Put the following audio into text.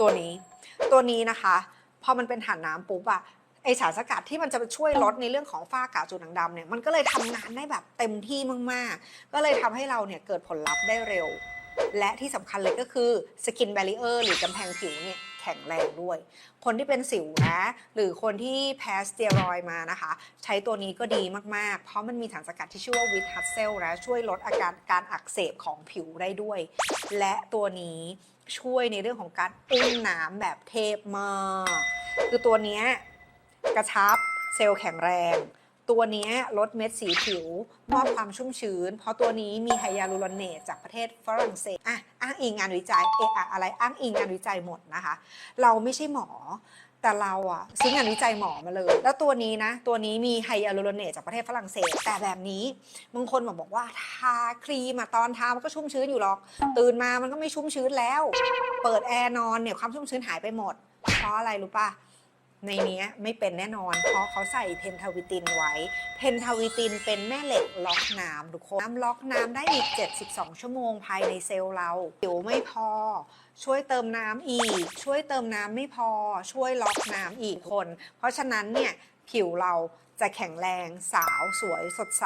ตัวนี้ ตัวนี้นะคะพอมันเป็นถ่านน้ำปุ๊บอะไอสารสกัดที่มันจะช่วยลดในเรื่องของฝ้ากระจุดด่างดำเนี่ยมันก็เลยทำงานได้แบบเต็มที่มากๆ ก็เลยทำให้เราเนี่ยเกิดผลลัพธ์ได้เร็ว และที่สำคัญเลยก็คือสกินแบรีเออร์หรือกำแพงผิวเนี่ยแข็งแรงด้วย คนที่เป็นสิวนะ หรือคนที่แพ้สเตียรอย์มานะคะ ใช้ตัวนี้ก็ดีมาก ๆ เพราะมันมีสารสกัดที่ชื่อว่าวิทฮัตเซลนะช่วยลดอาการการอักเสบของผิวได้ด้วย และตัวนี้ช่วยในเรื่องของการอุ้มน้ำแบบเทพมาก คือตัวนี้กระชับเซลล์แข็งแรง ตัวนี้ลดเม็ดสีผิวมอบความชุ่มชื้น เพราะตัวนี้มีไฮยาลูรอนเนตจากประเทศฝรั่งเศสอะอ้างอิงงานวิจัยเอะอะอะไรอ้างอิงงานวิจัยหมดนะคะ เราไม่ใช่หมอแต่เราอะซื้องานวิจัยหมอมาเลย แล้วตัวนี้นะ ตัวนี้มีไฮยาลูรอนเนตจากประเทศฝรั่งเศส แต่แบบนี้บางคนบอกบอกว่าทาครีมอะตอนทามันก็ชุ่มชื้นอยู่หรอก ตื่นมามันก็ไม่ชุ่มชื้นแล้ว เปิดแอร์นอนเนี่ยความชุ่มชื้นหายไปหมด เพราะอะไรรู้ป่ะ ในนี้ไม่เป็นแน่นอน เพราะเขาใส่เพนทาวิตินไว้ เพนทาวิตินเป็นแม่เหล็กล็อกน้ำทุกคนน้ำล็อกน้ำได้อีก 72 ชั่วโมงภายในเซลล์เราผิวไม่พอ ช่วยเติมน้ำอีก ช่วยเติมน้ำไม่พอ ช่วยล็อกน้ำอีกคน เพราะฉะนั้นเนี่ยผิวเราจะแข็งแรงสาวสวยสดใส